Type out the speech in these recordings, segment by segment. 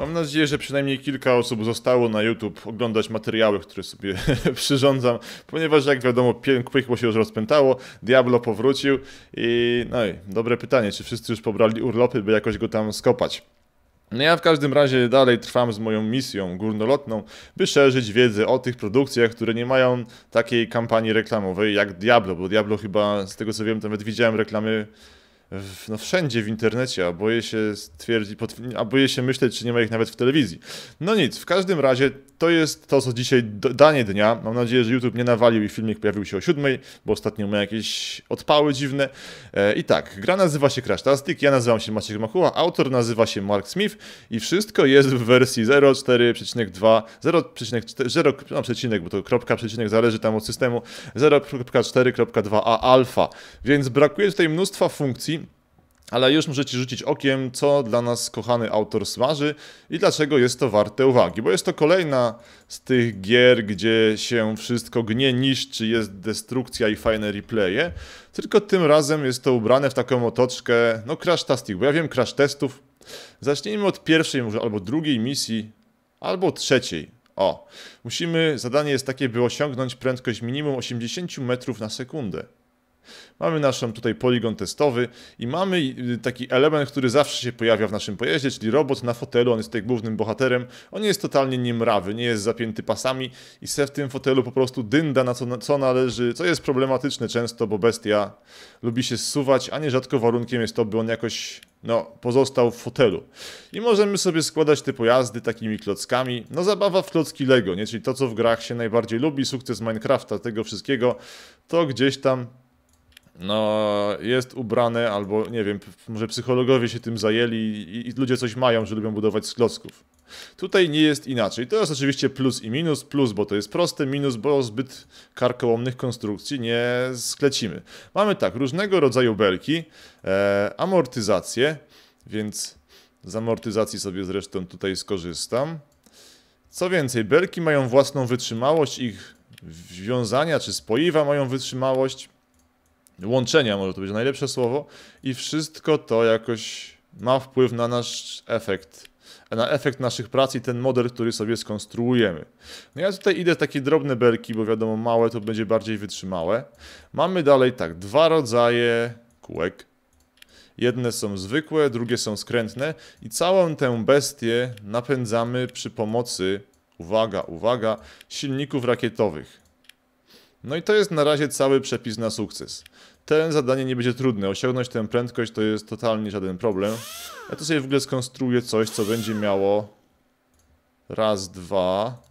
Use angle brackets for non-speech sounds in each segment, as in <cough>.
Mam nadzieję, że przynajmniej kilka osób zostało na YouTube oglądać materiały, które sobie <laughs> przyrządzam, ponieważ jak wiadomo, piękło się już rozpętało, Diablo powrócił i no i dobre pytanie, czy wszyscy już pobrali urlopy, by jakoś go tam skopać. No ja w każdym razie dalej trwam z moją misją górnolotną, by szerzyć wiedzę o tych produkcjach, które nie mają takiej kampanii reklamowej jak Diablo, bo Diablo chyba, z tego co wiem, nawet widziałem reklamy w, no wszędzie w internecie, a boję się stwierdzić, a boję się myśleć, czy nie ma ich nawet w telewizji. No nic, w każdym razie to jest to, co dzisiaj danie dnia. Mam nadzieję, że YouTube nie nawalił i filmik pojawił się o siódmej, bo ostatnio ma jakieś odpały dziwne. E, I tak, gra nazywa się Crash Tastic, ja nazywam się Maciek Machuła, autor nazywa się Mark Smith i wszystko jest w wersji 0.4.2, 0.4, no przecinek, bo to kropka, przecinek zależy tam od systemu, 0.4.2a alfa, więc brakuje tutaj mnóstwa funkcji, ale już możecie rzucić okiem, co dla nas kochany autor smaży i dlaczego jest to warte uwagi, bo jest to kolejna z tych gier, gdzie się wszystko gnie, niszczy, jest destrukcja i fajne replaye, tylko tym razem jest to ubrane w taką otoczkę, no crash tastic, bo ja wiem crash testów. Zacznijmy od pierwszej może albo drugiej misji, albo trzeciej. O, musimy, zadanie jest takie, by osiągnąć prędkość minimum 80 metrów na sekundę. Mamy naszą tutaj poligon testowy i mamy y, taki element, który zawsze się pojawia w naszym pojeździe, czyli robot na fotelu, on jest tutaj głównym bohaterem. On jest totalnie niemrawy, nie jest zapięty pasami i se w tym fotelu po prostu dynda na co, na co należy, co jest problematyczne często, bo bestia lubi się zsuwać, a nierzadko warunkiem jest to, by on jakoś no, pozostał w fotelu. I możemy sobie składać te pojazdy takimi klockami. No, zabawa w klocki Lego, nie? Czyli to, co w grach się najbardziej lubi, sukces Minecrafta, tego wszystkiego, to gdzieś tam no, jest ubrane, albo nie wiem, może psychologowie się tym zajęli i, i, ludzie coś mają, że lubią budować z klocków. Tutaj nie jest inaczej. To jest oczywiście plus i minus. Plus, bo to jest proste, minus, bo zbyt karkołomnych konstrukcji nie sklecimy. Mamy tak, różnego rodzaju belki, e, amortyzację, więc z amortyzacji sobie zresztą tutaj skorzystam. Co więcej, belki mają własną wytrzymałość, ich wiązania czy spoiwa mają wytrzymałość łączenia, może to być najlepsze słowo, i wszystko to jakoś ma wpływ na nasz efekt, na efekt naszych prac i ten model, który sobie skonstruujemy. No ja tutaj idę takie drobne belki, bo wiadomo, małe to będzie bardziej wytrzymałe. Mamy dalej tak, dwa rodzaje kółek. Jedne są zwykłe, drugie są skrętne i całą tę bestię napędzamy przy pomocy, uwaga, uwaga, silników rakietowych. No i to jest na razie cały przepis na sukces ten zadanie nie będzie trudne. Osiągnąć tę prędkość to jest totalnie żaden problem. Ja to sobie w ogóle skonstruuję coś, co będzie miało raz, dwa,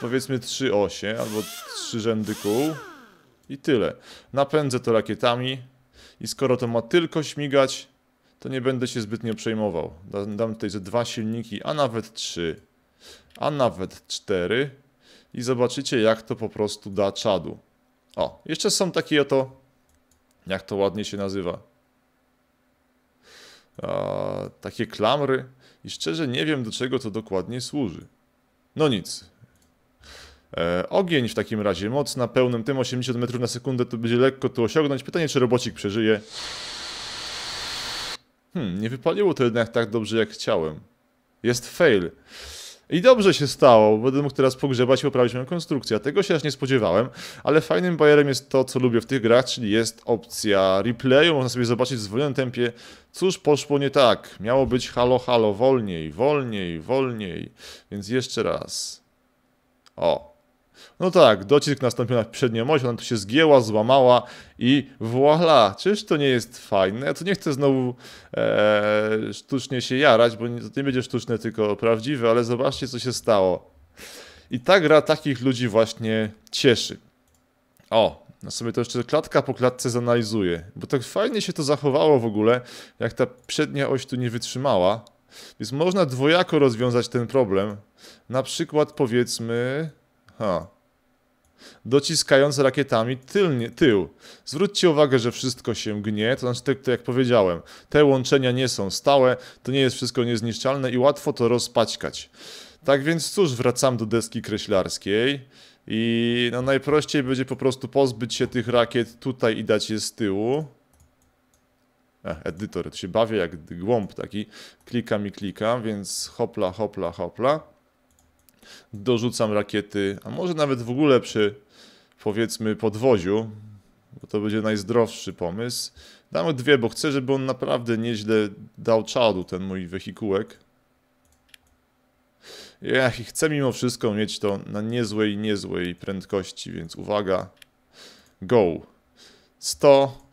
powiedzmy trzy osie, albo trzy rzędy kół i tyle. Napędzę to rakietami i skoro to ma tylko śmigać, to nie będę się zbytnio przejmował. Dam tutaj ze dwa silniki, a nawet trzy, a nawet cztery i zobaczycie jak to po prostu da czadu. O, jeszcze są takie oto, jak to ładnie się nazywa, takie klamry i szczerze nie wiem do czego to dokładnie służy. No nic. E, ogień w takim razie, moc na pełnym tym 80 metrów na sekundę to będzie lekko tu osiągnąć. Pytanie czy robocik przeżyje. Hmm, nie wypaliło to jednak tak dobrze jak chciałem. Jest fail. I dobrze się stało, bo będę mógł teraz pogrzebać i poprawić moją konstrukcję. Tego się aż nie spodziewałem, ale fajnym bajerem jest to, co lubię w tych grach, czyli jest opcja replayu. Można sobie zobaczyć w zwolnionym tempie, cóż poszło nie tak. Miało być halo, halo, wolniej, wolniej, wolniej. Więc jeszcze raz. O, no tak, docisk nastąpił na przednią oś, ona tu się zgięła, złamała i voila! Czyż to nie jest fajne? Ja tu nie chcę znowu e, sztucznie się jarać, bo nie, to nie będzie sztuczne, tylko prawdziwe, ale zobaczcie, co się stało. I ta gra takich ludzi właśnie cieszy. O, no sobie to jeszcze klatka po klatce zanalizuję, bo tak fajnie się to zachowało w ogóle, jak ta przednia oś tu nie wytrzymała. Więc można dwojako rozwiązać ten problem. Na przykład powiedzmy... Ha, dociskając rakietami tylnie, tył. Zwróćcie uwagę, że wszystko się gnie, to znaczy, tak, tak jak powiedziałem, te łączenia nie są stałe, to nie jest wszystko niezniszczalne i łatwo to rozpaćkać. Tak więc cóż, wracam do deski kreślarskiej i no najprościej będzie po prostu pozbyć się tych rakiet tutaj i dać je z tyłu. e, edytor, to się bawię jak głąb taki, klikam i klikam, więc hopla, hopla, hopla. Dorzucam rakiety, a może nawet w ogóle przy powiedzmy podwoziu, bo to będzie najzdrowszy pomysł. Damy dwie, bo chcę, żeby on naprawdę nieźle dał czadu, ten mój wehikułek. Ja chcę mimo wszystko mieć to na niezłej, niezłej prędkości, więc uwaga. Go. 100.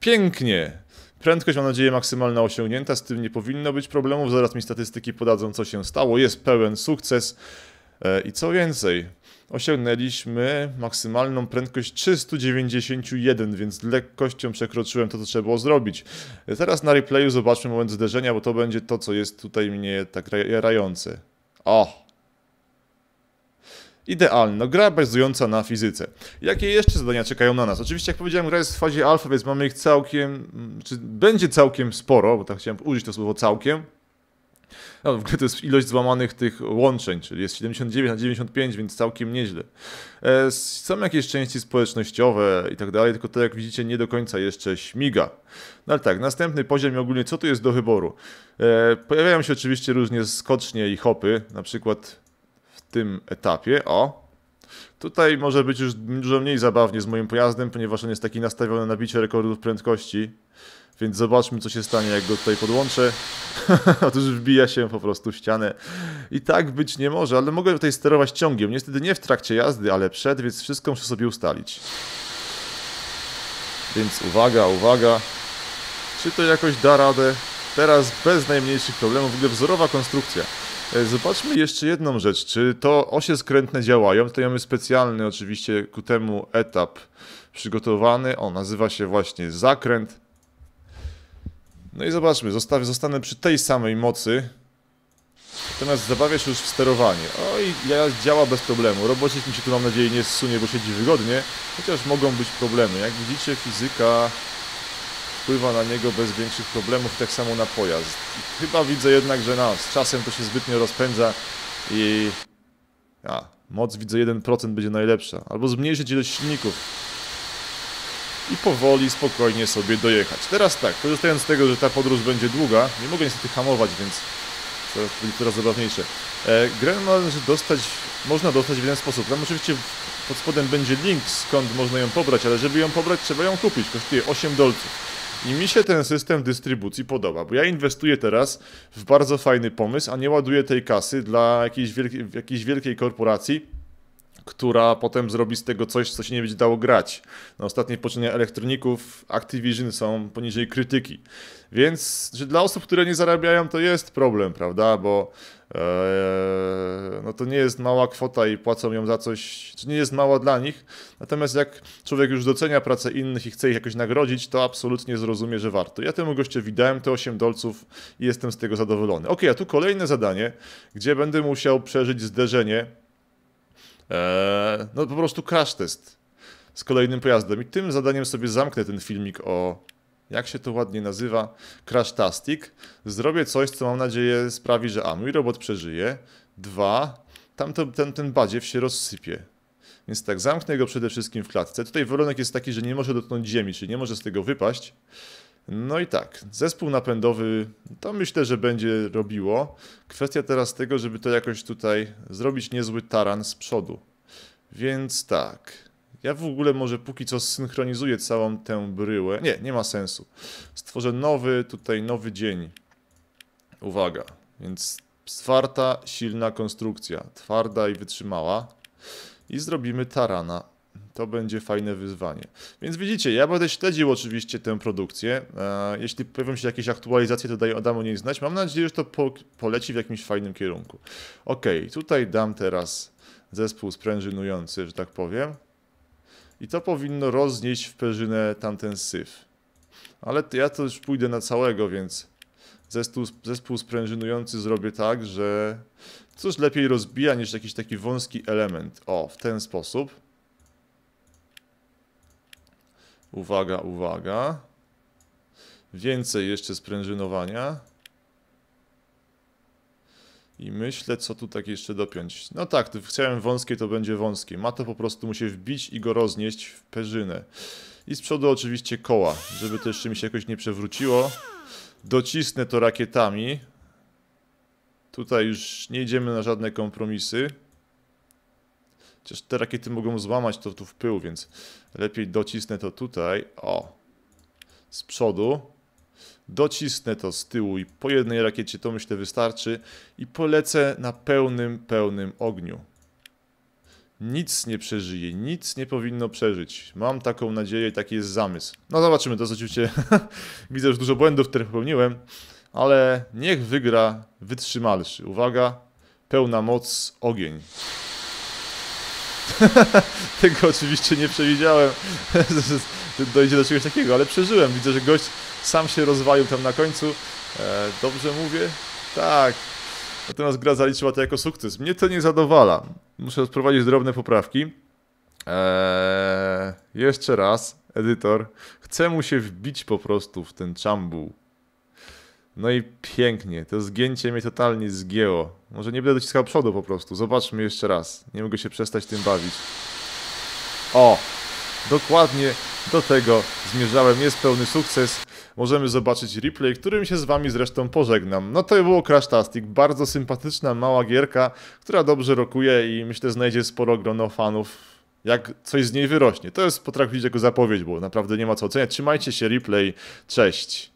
Pięknie. Prędkość, mam nadzieję, maksymalna osiągnięta. Z tym nie powinno być problemów. Zaraz mi statystyki podadzą, co się stało. Jest pełen sukces. E, I co więcej, osiągnęliśmy maksymalną prędkość 391, więc lekkością przekroczyłem to, co trzeba było zrobić. Teraz na replayu zobaczmy moment zderzenia, bo to będzie to, co jest tutaj mnie tak jarające. O! Idealna, gra bazująca na fizyce. Jakie jeszcze zadania czekają na nas? Oczywiście, jak powiedziałem, gra jest w fazie alfa, więc mamy ich całkiem, czy będzie całkiem sporo, bo tak chciałem użyć to słowo całkiem. No, w ogóle to jest ilość złamanych tych łączeń, czyli jest 79 na 95, więc całkiem nieźle. E, są jakieś części społecznościowe i tak dalej, tylko to jak widzicie nie do końca jeszcze śmiga. No ale tak, następny poziom i ogólnie co tu jest do wyboru? E, pojawiają się oczywiście różnie skocznie i hopy, na przykład tym etapie, o, Tutaj może być już dużo mniej zabawnie z moim pojazdem, ponieważ on jest taki nastawiony na bicie rekordów prędkości. Więc zobaczmy, co się stanie, jak go tutaj podłączę. <laughs> Otóż wbija się po prostu w ścianę. I tak być nie może, ale mogę tutaj sterować ciągiem. Niestety nie w trakcie jazdy, ale przed, więc wszystko muszę sobie ustalić. Więc uwaga, uwaga. Czy to jakoś da radę? Teraz bez najmniejszych problemów. W ogóle wzorowa konstrukcja. E, zobaczmy jeszcze jedną rzecz. Czy to osie skrętne działają? Tutaj mamy specjalny oczywiście ku temu etap przygotowany. O, nazywa się właśnie zakręt. No i zobaczmy, zostawię, zostanę przy tej samej mocy. Natomiast zabawia się już w sterowanie. O i ja działa bez problemu. Robocik mi się tu mam nadzieję nie zsunie, bo siedzi wygodnie. Chociaż mogą być problemy. Jak widzicie fizyka wpływa na niego bez większych problemów, tak samo na pojazd. Chyba widzę jednak, że no, z czasem to się zbytnio rozpędza i... A, moc widzę 1% będzie najlepsza. Albo zmniejszyć ilość silników i powoli, spokojnie sobie dojechać. Teraz tak, korzystając z tego, że ta podróż będzie długa, nie mogę niestety hamować, więc to będzie coraz zabawniejsze. E, grę należy dostać, można dostać w jeden sposób. Tam oczywiście pod spodem będzie link, skąd można ją pobrać, ale żeby ją pobrać, trzeba ją kupić. Kosztuje 8 dolców. I mi się ten system dystrybucji podoba, bo ja inwestuję teraz w bardzo fajny pomysł, a nie ładuję tej kasy dla jakiejś, wielkiej, jakiejś wielkiej korporacji, która potem zrobi z tego coś, co się nie będzie dało grać. Na ostatnie poczynania elektroników Activision są poniżej krytyki. Więc że dla osób, które nie zarabiają, to jest problem, prawda? Bo ee, no to nie jest mała kwota i płacą ją za coś, czy nie jest mała dla nich. Natomiast jak człowiek już docenia pracę innych i chce ich jakoś nagrodzić, to absolutnie zrozumie, że warto. Ja temu gościowi dałem te 8 dolców i jestem z tego zadowolony. Ok, a tu kolejne zadanie, gdzie będę musiał przeżyć zderzenie no po prostu crash test z kolejnym pojazdem. I tym zadaniem sobie zamknę ten filmik o, jak się to ładnie nazywa, crash tastic. Zrobię coś, co mam nadzieję sprawi, że a, mój robot przeżyje, dwa, tamto, ten, ten badziew się rozsypie. Więc tak, zamknę go przede wszystkim w klatce. Tutaj warunek jest taki, że nie może dotknąć ziemi, czyli nie może z tego wypaść. No i tak, zespół napędowy to myślę, że będzie robiło. Kwestia teraz tego, żeby to jakoś tutaj zrobić niezły taran z przodu. Więc tak, ja w ogóle może póki co synchronizuję całą tę bryłę. Nie, nie ma sensu. Stworzę nowy, tutaj nowy dzień. Uwaga, więc twarda, silna konstrukcja. Twarda i wytrzymała. I zrobimy tarana to będzie fajne wyzwanie. Więc widzicie, ja będę śledził oczywiście tę produkcję. E, jeśli pojawią się jakieś aktualizacje, to daję Adamu nie znać. Mam nadzieję, że to po, poleci w jakimś fajnym kierunku. Ok, tutaj dam teraz zespół sprężynujący, że tak powiem. I to powinno roznieść w perzynę tamten syf. Ale ja to już pójdę na całego, więc zespół, zespół sprężynujący zrobię tak, że coś lepiej rozbija niż jakiś taki wąski element. O, w ten sposób. Uwaga, uwaga. Więcej jeszcze sprężynowania. I myślę, co tu tak jeszcze dopiąć. No tak, chciałem wąskie, to będzie wąskie. Ma to po prostu mu się wbić i go roznieść w perzynę. I z przodu oczywiście koła, żeby to jeszcze mi się jakoś nie przewróciło. Docisnę to rakietami. Tutaj już nie idziemy na żadne kompromisy. Chociaż te rakiety mogą złamać to tu w pył, więc lepiej docisnę to tutaj. O! Z przodu. Docisnę to z tyłu i po jednej rakiecie to myślę wystarczy. I polecę na pełnym, pełnym ogniu. Nic nie przeżyje, nic nie powinno przeżyć. Mam taką nadzieję taki jest zamysł. No zobaczymy, to jest oczywiście... <laughs> Widzę już dużo błędów, które popełniłem, ale niech wygra wytrzymalszy. Uwaga, pełna moc, ogień. <laughs> Tego oczywiście nie przewidziałem, że <laughs> dojdzie do czegoś takiego, ale przeżyłem. Widzę, że gość sam się rozwalił tam na końcu. E, dobrze mówię? Tak. Natomiast gra zaliczyła to jako sukces. Mnie to nie zadowala. Muszę wprowadzić drobne poprawki. Eee, jeszcze raz, edytor. Chcę mu się wbić po prostu w ten czambuł. No i pięknie. To zgięcie mnie totalnie zgięło. Może nie będę dociskał przodu po prostu. Zobaczmy jeszcze raz. Nie mogę się przestać tym bawić. O! Dokładnie do tego zmierzałem. Jest pełny sukces. Możemy zobaczyć replay, którym się z wami zresztą pożegnam. No to było Crash Tastic. Bardzo sympatyczna, mała gierka, która dobrze rokuje i myślę znajdzie sporo grono fanów jak coś z niej wyrośnie. To jest potraktować jako zapowiedź, bo naprawdę nie ma co oceniać. Trzymajcie się, replay. Cześć.